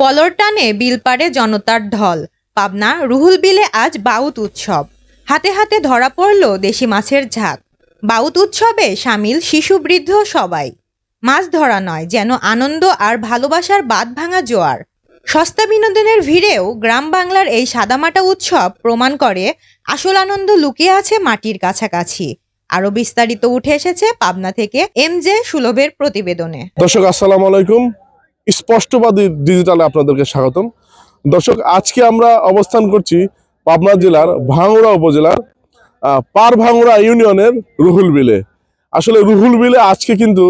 পলর টানে বিলপাড়ে জনতার ঢল। পাবনা রুহুল বিলে আজ বাউত উৎসব। হাতে হাতে ধরা পড়ল দেশি মাছের ঝাঁক। বাউত উৎসবে সামিল শিশু বৃদ্ধ সবাই। মাছ ধরা নয়, যেন আনন্দ আর ভালোবাসার বাদ ভাঙা জোয়ার। সস্তা বিনোদনের ভিড়েও গ্রাম বাংলার এই সাদামাটা উৎসব প্রমাণ করে আসল আনন্দ লুকিয়ে আছে মাটির কাছাকাছি। আরও বিস্তারিত উঠে এসেছে পাবনা থেকে এম জে সুলভের প্রতিবেদনে। দর্শক, আসসালামু আলাইকুম। স্পষ্টবাদী ডিজিটালে আপনাদেরকে স্বাগতম। দর্শক, আজকে আমরা অবস্থান করছি পাবনা জেলার ভাঙড়া উপজেলার পার ভাঙড়া ইউনিয়নের রুহুল বিলে। আসলে রুহুল বিলে আজকে কিন্তু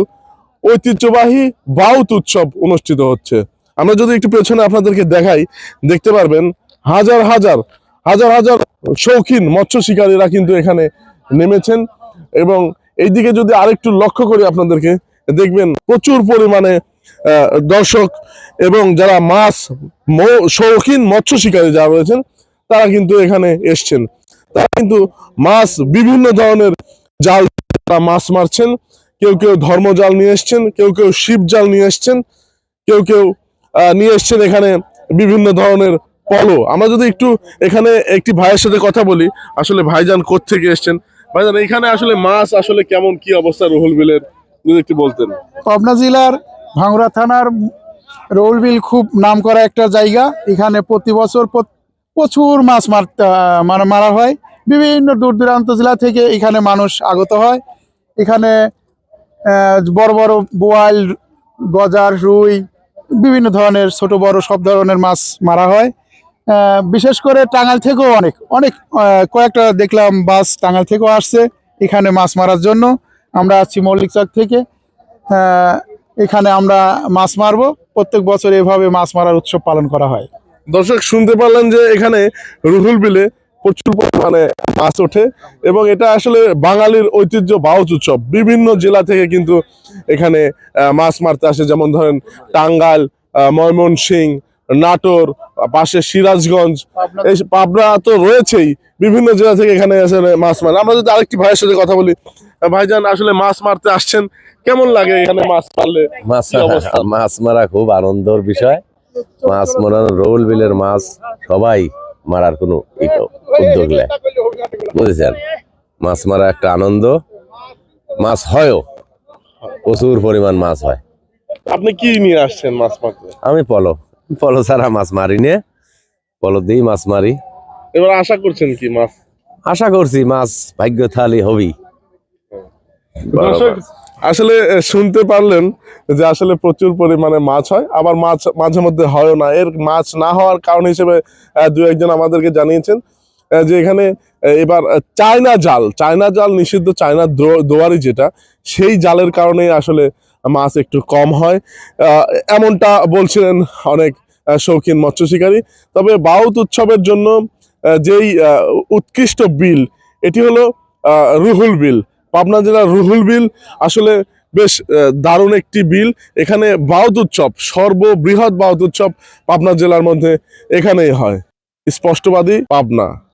ঐতিহ্যবাহী বাউত উৎসব অনুষ্ঠিত হচ্ছে। আমরা যদি একটু পেছনে আপনাদেরকে দেখাই, দেখতে পারবেন হাজার হাজার হাজার হাজার শৌখিন মৎস্য শিকারীরা কিন্তু এখানে নেমেছেন এবং এইদিকে যদি আরেকটু লক্ষ্য করি আপনাদেরকে, দেখবেন প্রচুর পরিমাণে দর্শক এবং যারা মাছ শৌখিন মৎস্য শিকারী যারা রয়েছেন, তারা কিন্তু এখানে এসছেন। তারা কিন্তু মাছ, বিভিন্ন ধরনের জাল তারা মাছ মারছেন। কেউ কেউ ধর্ম জাল নিয়ে এসছেন, কেউ কেউ শিব জাল নিয়ে এসছেন, কেউ কেউ নিয়ে এসছেন এখানে বিভিন্ন ধরনের পলো। আমরা যদি একটু এখানে একটি ভাইয়ের সাথে কথা বলি, আসলে ভাইজান কোত্থেকে এসছেন? ভাইজান, এখানে আসলে মাছ আসলে কেমন, কি অবস্থা রুহুল বিলের? যদি একটু বলতেন। পাবনা জেলার ভাঙড়া থানার রৌলবিল খুব নামকরা একটা জায়গা। এখানে প্রতি বছর প্রচুর মাছ মারতে মানে মারা হয়। বিভিন্ন দূর দূরান্ত জেলা থেকে এখানে মানুষ আগত হয়। এখানে বড় বড় বোয়াল, গজার, রুই, বিভিন্ন ধরনের ছোট বড় সব ধরনের মাছ মারা হয়। বিশেষ করে টাঙ্গাল থেকেও অনেক অনেক কয়েকটা দেখলাম বাস টাঙ্গাল থেকেও আসছে এখানে মাছ মারার জন্য। আমরা আছি মল্লিক চক থেকে। এখানে আমরা মাছ মারবো। প্রত্যেক বছর এভাবে মাছ মারার উৎসব পালন করা হয়। দর্শক শুনতে পারলেন যে এখানে রুহুল বিলে প্রচুর পরিমাণে মাছ ওঠে এবং এটা আসলে বাঙালির ঐতিহ্য বাউচ উৎসব। বিভিন্ন জেলা থেকে কিন্তু এখানে মাছ মারতে আসে। যেমন ধরেন টাঙ্গাইল আহ, ময়মনসিংহ নাটোর পাশে সিরাজগঞ্জ এই পাবনা তো রয়েছেই। বিভিন্ন জেলা থেকে এখানে এসে মাছ মারে। আমরা যদি আরেকটি ভাইয়ের সাথে কথা বলি ভাইজান আসলে মাছ মারতে আসছেন। কেমন লাগে এখানে মাছ মারলে? মাছ মারা খুব আনন্দর বিষয়। মাছ মারানো রৌল বিলের মাছ সবাই মারার কোনো উদ্যোগ নেয়। বুঝেছেন? মাছ মারা একটা আনন্দ। মাছ হয়ও প্রচুর পরিমাণ মাছ হয়। আপনি কি নিয়ে আসছেন মাছ মারতে? আমি পলো পলো ছাড়া মাছ মারি নে। পলো দিয়েই মাছ মারি। এবার আশা করছেন কি মাছ? আশা করছি মাছ ভাগ্য থালি হবি। আসলে শুনতে পারলেন যে আসলে প্রচুর পরিমাণে মাছ হয়, আবার মাছ মাঝে মধ্যে হয়ও না। এর মাছ না হওয়ার কারণ হিসেবে দু একজন আমাদেরকে জানিয়েছেন যে এখানে এবার চায়না জাল চায়না জাল নিষিদ্ধ, চায়না দোয়ারি যেটা, সেই জালের কারণে আসলে মাছ একটু কম হয়। এমনটা বলছিলেন অনেক শৌখিন মৎস্য শিকারী। তবে বাউত উৎসবের জন্য যেই উৎকৃষ্ট বিল, এটি হলো রুহুল বিল। পাবনা জেলার রুহুল বিল আসলে বেশ দারুণ একটি বিল। এখানে বাউদ উৎসব সর্ববৃহৎ বাউদ উৎসব পাবনা জেলার মধ্যে এখানেই হয়। স্পষ্টবাদী, পাবনা।